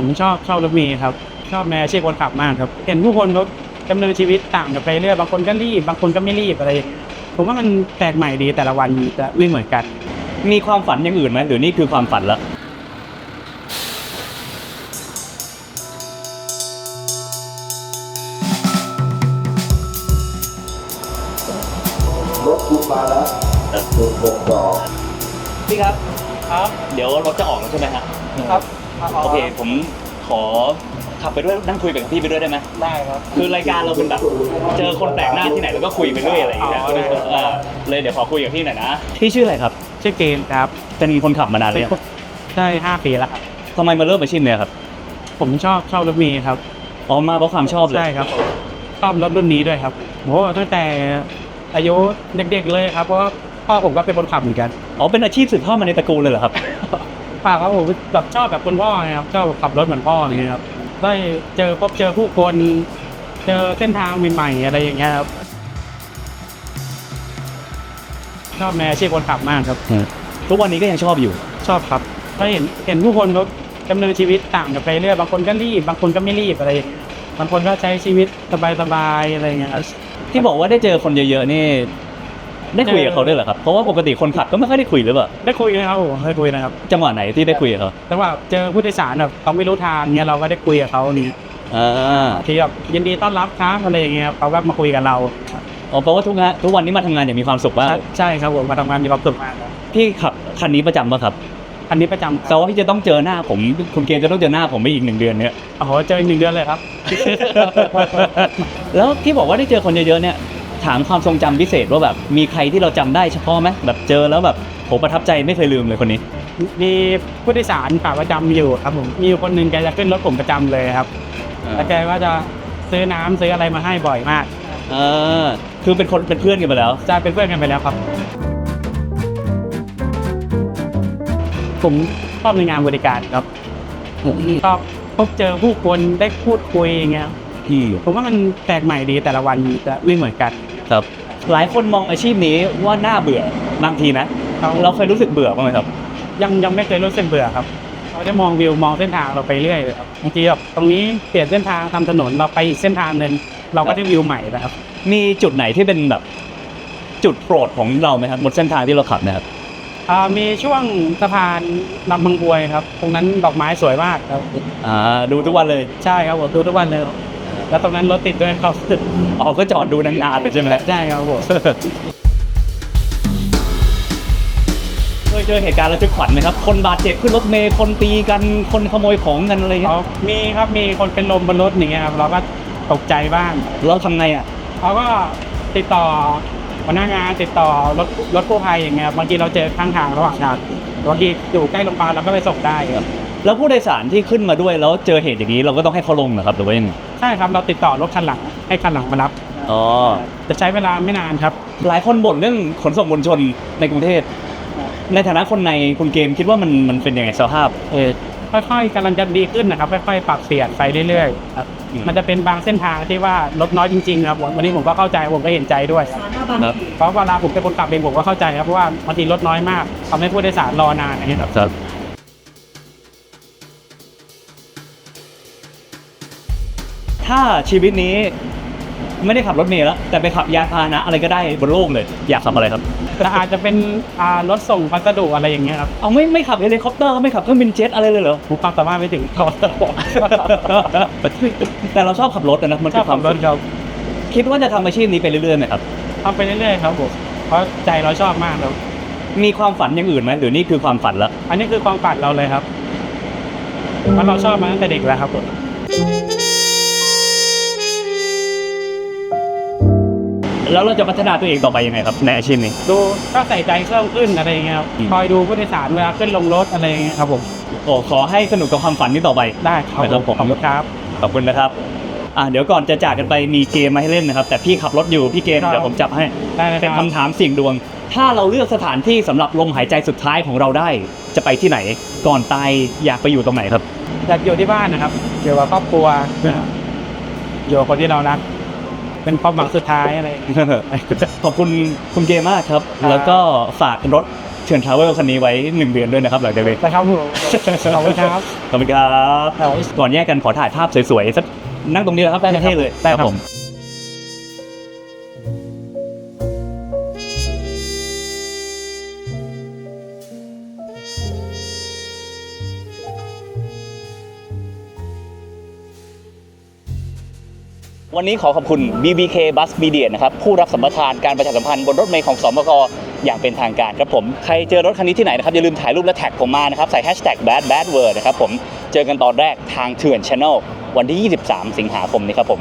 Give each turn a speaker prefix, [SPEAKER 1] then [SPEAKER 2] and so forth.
[SPEAKER 1] ผมชอบชอบรถเมล์ครับ ชอบในอาชีพคนขับมากครับ เห็นผู้คนเขาดำเนินชีวิตต่างกันไปเรื่อยบางคนก็รีบบางคนก็ไม่รีบอะไร ผมว่ามันแปลกใหม่ดีแต่ละวันจะวิ่งเหมือนกัน
[SPEAKER 2] มีความฝันอย่างอื่นไหมหรือนี่คือความฝันละ
[SPEAKER 3] รถคุณมาแล้วหนึ่งหกสอง
[SPEAKER 2] พี่ครับ
[SPEAKER 1] ครับ
[SPEAKER 2] เดี๋ยวรถจะออกแล้วใช่ไหมฮะ
[SPEAKER 1] ครับ
[SPEAKER 2] โอเคผมขอขับไปด้วยนั่งคุยกับพี่ไปด้วยได้ไหม
[SPEAKER 1] ได้ครับ
[SPEAKER 2] คือรายการเราเป็นแบบ เจอคนแปลกหน้าที่ไหนแล้วก็คุยไปเรื่อยอะไรอย่างเงี้ย
[SPEAKER 1] อ๋อได้ครับ
[SPEAKER 2] เออเลยเดี๋ยวขอคุยกับพี่หน่อยนะพี่ชื่ออะไรครับ
[SPEAKER 1] ชื่อเกมครับ
[SPEAKER 2] เป็นคนขับมานานเลยง
[SPEAKER 1] ได้ห้าปีแล้วครับ
[SPEAKER 2] ทำไมมาเริ่มอาชีพเนี่ยครับ
[SPEAKER 1] ผมชอบชอบรถเมล์ครับ
[SPEAKER 2] อ๋อมาเพราะความชอบเลย
[SPEAKER 1] ใช่ครับชอบรถรุ่นนี้ด้วยครับโหตั้งแต่อายุเด็กๆเลยครับเพราะว่าพ่อผมก็เป็นคนขับเหมือนกัน
[SPEAKER 2] อ๋อเป็นอาชีพสืบทอดมาในตระกูลเลยเหรอครับ
[SPEAKER 1] ป่าครับผมแบบชอบแบบคุณพ่อไงครับชอบขับรถเหมือนพ่ออย่างเงี้ยครับได้เจอพบเจอผู้คน เจอเส้นทางใหม่ๆอะไรอย่างเงี้ยครับชอบในอาชีพคนขับมากครับ
[SPEAKER 2] ทุกวันนี้ก็ยังชอบอยู่
[SPEAKER 1] ชอบครับถ้าเห็นเห็นผู้คนเขาดำเนินชีวิตต่างกันไปเรื่อยบางคนก็รีบบางคนก็ไม่รีบอะไร บางคนก็ใช้ชีวิตสบายๆอะไรอย่างเงี้ยครับ
[SPEAKER 2] ที่บอกว่าได้เจอคนเยอะๆนี่ ได้คุยกับเขาด้วยเหรอครับ เพราะว่าปกติคนขับก็ไม่ค่อยได้คุยหรือเปล่า
[SPEAKER 1] ได้คุยนะครับผมได้คุยนะครับ
[SPEAKER 2] จังหวะไหนที่ได้คุยกับเขา
[SPEAKER 1] แต่ว่าเจอผู้โดยสารแบบเขาไม่รู้ทางเงี้ยเราก็ได้คุยกับเขานี่
[SPEAKER 2] อ่า
[SPEAKER 1] ที่แบบยินดีต้อนรับครับอะไรอย่างเงี้ยครับเขาก็มาคุยกับเรา
[SPEAKER 2] อ๋อเพราะว่าทุกงานทุกวันนี้มาทำงานอย่างมีความสุขมาก
[SPEAKER 1] ใช่ครับผมมาทำงานมีความสุขมากครับ
[SPEAKER 2] พี่ขับคันนี้ประจำป่ะครับ
[SPEAKER 1] อันนี้ประจำ
[SPEAKER 2] แต่ว่าพี่จะต้องเจอหน้าผม คุณเกณฑ์จะต้องเจอหน้าผมไปอีกหนึ่งเดือนเนี่ย
[SPEAKER 1] โอ้โหเจออีกหนึ่งเดือนเลยครับ
[SPEAKER 2] แล้วที่บอกว่าได้เจอคนเยอะๆเนี่ย ถามความทรงจำพิเศษว่าแบบมีใครที่เราจำได้เฉพาะไหมแบบเจอแล้วแบบโหประทับใจไม่เคยลืมเลยคนนี้
[SPEAKER 1] มีผู้โดยสารขาประจำอยู่ครับผมมีอยู่คนหนึ่งแกจะขึ้นรถผมประจำเลยครับแล้วแกก็จะซื้อน้ำซื้ออะไรมาให้บ่อยมาก
[SPEAKER 2] เออคือเป็นคนเป็นเพื่อนกันไปแล้ว
[SPEAKER 1] จะเป็นเพื่อนกันไปแล้วครับ ผมชอบในงานบริการครับชอบพบเจอผู้คนได้พูดคุยอย่างเงี้ย
[SPEAKER 2] พี่
[SPEAKER 1] ผมว่ามันแปลกใหม่ดีแต่ละวันจะวิ่งเหมือนกัน
[SPEAKER 2] ครับ หลายคนมองอาชีพนี้ว่าน่าเบื่อบางทีนะ
[SPEAKER 1] เรา
[SPEAKER 2] เราเคยรู้สึกเบื่อบ้างไหมครับ
[SPEAKER 1] ยังยังไม่เคยรู้สึกเบื่อครับ เราจะมองวิวมองเส้นทางเราไปเรื่อยเลยครับบางทีแบบตรงนี้เปลี่ยนเส้นทางทำถนนเราไปอีกเส้นทางหนึ่งเราก็ได้วิวใหม่แล้วครับ
[SPEAKER 2] มีจุดไหนที่เป็นแบบ จุดโปรดของเราไหมครับบนเส้นทางที่เราขับเนะครับ
[SPEAKER 1] อ่ามีช่วงสะพานลำบางบวยครับ ตรงนั้นดอกไม้สวยมากครับ
[SPEAKER 2] อ่า ดูทุกวันเลย
[SPEAKER 1] ใช่ครับผมดูทุกวันเลย แล้วตรงนั้นรถติดด้วยครับ
[SPEAKER 2] อ๋อก็จอดดูนานๆเลยใช่ไหม
[SPEAKER 1] ใช่ครับผม
[SPEAKER 2] เคยเจอเหตุการณ์ระทึกขวัญไหมครับ คนบาดเจ็บขึ้นรถเมล์คนตีกัน คนขโมยของกันอะไรเงี้
[SPEAKER 1] เขา
[SPEAKER 2] ย
[SPEAKER 1] มีครับ มีคนเป็นลมบนรถอย่างเงี้ยครับ เราก็ตกใจบ้าง
[SPEAKER 2] เราทำไงอะ
[SPEAKER 1] เขาก็ติดต่อหัวหน้างานติดต่อรถรถกู้ภัยอย่างเงี้ย บางทีเราเจอข้างทางระหว่างทางบางทีอยู่ใกล้โรงพยาบาลเราก็ไปส่งได้ครับ
[SPEAKER 2] แล้วผู้โดยสารที่ขึ้นมาด้วยแล้วเจอเหตุอย่างนี้เราก็ต้องให้เขาลงนะครับหรือว่ายังไง
[SPEAKER 1] ใช่ครับเราติดต่อรถคันหลังให้คันหลังมารับ
[SPEAKER 2] อ๋อ
[SPEAKER 1] จะใช้เวลาไม่นานครับ
[SPEAKER 2] หลายคนบ่นเรื่องขนส่งมวลชนในกรุงเทพในฐานะคนในคุณเกมคิดว่ามันมันเป็นยังไงสภาพ
[SPEAKER 1] เออค่อยๆกำลังจะดีขึ้นนะครับค่อยๆปรับเปลี่ยนไปเรื่อยๆครับ
[SPEAKER 2] อืม
[SPEAKER 1] มันจะเป็นบางเส้นทางที่ว่ารถน้อยจริงๆครับวันนี้ผมก็เข้าใจผมก็เห็นใจด้วย
[SPEAKER 2] ครับ
[SPEAKER 1] เพราะเวลาผมเป็นคนขับเองผมก็เข้าใจครับเพราะว่าบางทีรถน้อยมากทำให้ผู้โดยสารรอนานอย่างเงี้ยครับ
[SPEAKER 2] ถ้าชีวิตนี้ไม่ได้ขับรถเมล์แล้ว แต่ไปขับยานพาหนะอะไรก็ได้บนโลกเลย อยากขับอะไรครับ
[SPEAKER 1] แต่อาจจะเป็นอ่ารถส่งพัสดุอะไรอย่างเงี้ยครับ
[SPEAKER 2] เอาไม่ไม่ขับเฮลิคอปเตอร์ไม่ขับเครื่องบินเจ็ตอะไรเลยเหรอ
[SPEAKER 1] ผมความสามารถไม่ถึงเขา
[SPEAKER 2] แต่เราชอบขับรถอะนะมัน
[SPEAKER 1] ชอบขับรถครับ
[SPEAKER 2] คิดว่าจะทำอาชีพนี้ไปเรื่อยๆไหมครับ
[SPEAKER 1] ทำไปเรื่อยๆครับผมเพราะใจเราชอบมากครับ
[SPEAKER 2] มีความฝันอย่างอื่นไหมหรือนี่คือความฝันละ
[SPEAKER 1] อันนี้คือความฝันเราเลยครับเพราะเราชอบมาตั้งแต่เด็กแล้วครับผม
[SPEAKER 2] แล้วเราจะพัฒนาตัวเองต่อไปยังไงครับในอาชีพนี้
[SPEAKER 1] ดูก็ใส่ใจเพิ่มขึ้นอะไรอย่างเงี้ยครับ
[SPEAKER 2] อืม
[SPEAKER 1] คอยดูผู้โดยสารเวลาขึ้นลงรถอะไรอย่างเงี้ยครับผม
[SPEAKER 2] โอ้ขอให้สนุกกับความฝันนี้ต่อไป
[SPEAKER 1] ได้ครับ
[SPEAKER 2] ครับผม
[SPEAKER 1] ขอบคุณครับ
[SPEAKER 2] ขอบคุณนะครับอ่าเดี๋ยวก่อนจะจากกันไปมีเกมมาให้เล่นนะครับ แต่พี่ขับรถอยู่พี่เกม
[SPEAKER 1] ครับ
[SPEAKER 2] เดี๋ยวผมจับให้
[SPEAKER 1] ได้เลย
[SPEAKER 2] เป็น
[SPEAKER 1] ครับ
[SPEAKER 2] คำถามเสี่ยงดวง ถ้าเราเลือกสถานที่สำหรับลมหายใจสุดท้ายของเราได้ จะไปที่ไหน ก่อนตายอยากไปอยู่ตรงไหนครับ
[SPEAKER 1] อยากอยู่ที่บ้านนะครับอยู่กับครอบครัวอยู่กับคนที่เรารัก เป็นความหวังสุดท้ายอะไรอย่างเงี้ย
[SPEAKER 2] ขอบคุณคุณเกมมากครับ
[SPEAKER 1] ครับ
[SPEAKER 2] แล้วก็ฝากรถเชิญทราเวลคันนี้ไว้หนึ่งเดือนด้วยนะครับหลังจากนี้
[SPEAKER 1] นะครับผมขอบคุณครับ
[SPEAKER 2] ขอบคุณครับ ก่อนแยกกันขอถ่ายภาพสวยๆสักนั่งตรงนี้แล้วครับได้เท่เลย
[SPEAKER 1] ได้ครับ
[SPEAKER 2] ผม วันนี้ขอขอบคุณ BBK Bus Media นะครับผู้รับสัมปทานการประชาสัมพันธ์บนรถเมล์ของสมกอย่างเป็นทางการครับผมใครเจอรถคันนี้ที่ไหนนะครับอย่าลืมถ่ายรูปและแท็กผมมานะครับใส่ hashtag bad bad word นะครับผมเจอกันตอนแรกทางเถื่อน Channel วันที่ 23 สิงหาคมนี้ครับผม